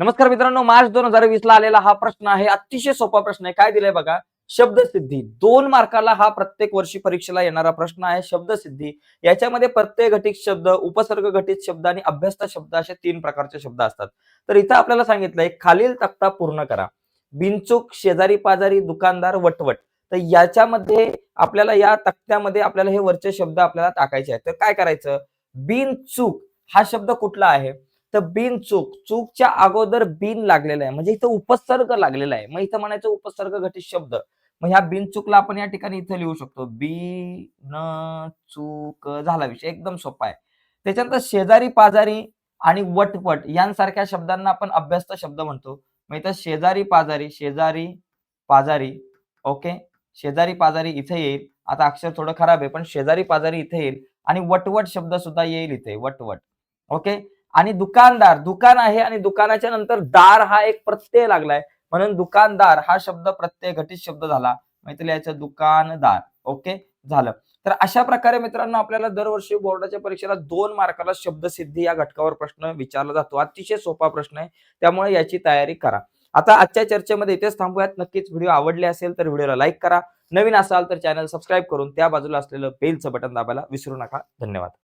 नमस्कार मित्रांनो मार्च दोन हजार वीस ला आलेला हा प्रश्न आहे. अतिशय सोपा प्रश्न आहे. काय दिलंय बघा? शब्दसिद्धी. दोन मार्काला हा प्रत्येक वर्षी परीक्षेला येणारा प्रश्न आहे. शब्दसिद्धी. याच्यामध्ये प्रत्यय घटित शब्द उपसर्ग घटित शब्द आणि अभ्यस्त शब्द असे तीन प्रकारचे शब्द असतात. तर इथं आपल्याला सांगितलंय खालील तक्ता पूर्ण करा. बिनचूक शेजारी पाजारी दुकानदार वटवट. तर याच्यामध्ये आपल्याला या तक्त्यामध्ये आपल्याला हे वरचे शब्द आपल्याला टाकायचे आहेत. तर काय करायचं? बिनचूक हा शब्द कुठला आहे? तर बिन चूक चूकच्या अगोदर बिन लागलेला आहे. म्हणजे इथं उपसर्ग लागलेला आहे. मग इथं म्हणायचं उपसर्ग घटित शब्द. मग ह्या बिनचूकला आपण या ठिकाणी इथं लिहू शकतो. बी न चूक झाला विषय. एकदम सोपा आहे. त्याच्यानंतर शेजारी पाजारी आणि वटवट यांसारख्या शब्दांना आपण अभ्यस्त शब्द म्हणतो. मग इथं शेजारी पाजारी शेजारी पाजारी ओके? शेजारी पाजारी इथे येईल. आता अक्षर थोडं खराब आहे पण शेजारी पाजारी इथे येईल. आणि वटवट शब्द सुद्धा येईल इथे. वटवट. ओके? आणि दुकानदार दुकान आहे आणि दुकानाच्या नंतर दार हा एक प्रत्यय लागलाय. म्हणून दुकानदार हा शब्द प्रत्यय घटित शब्द झाला. मैत्री याचं दुकानदार. ओके? झालं. तर अशा प्रकारे मित्रांनो आपल्याला दरवर्षी बोर्डाच्या परीक्षेला दोन मार्काला शब्दसिद्धी या घटकावर प्रश्न विचारला जातो. अतिशय सोपा प्रश्न आहे. त्यामुळे याची तयारी करा. आता आजच्या चर्चेमध्ये इथेच थांबूयात. नक्कीच व्हिडिओ आवडले असेल तर व्हिडिओला लाईक करा. नवीन असाल तर चॅनल सबस्क्राईब करून त्या बाजूला असलेलं बेलचं बटन दाबायला विसरू नका. धन्यवाद.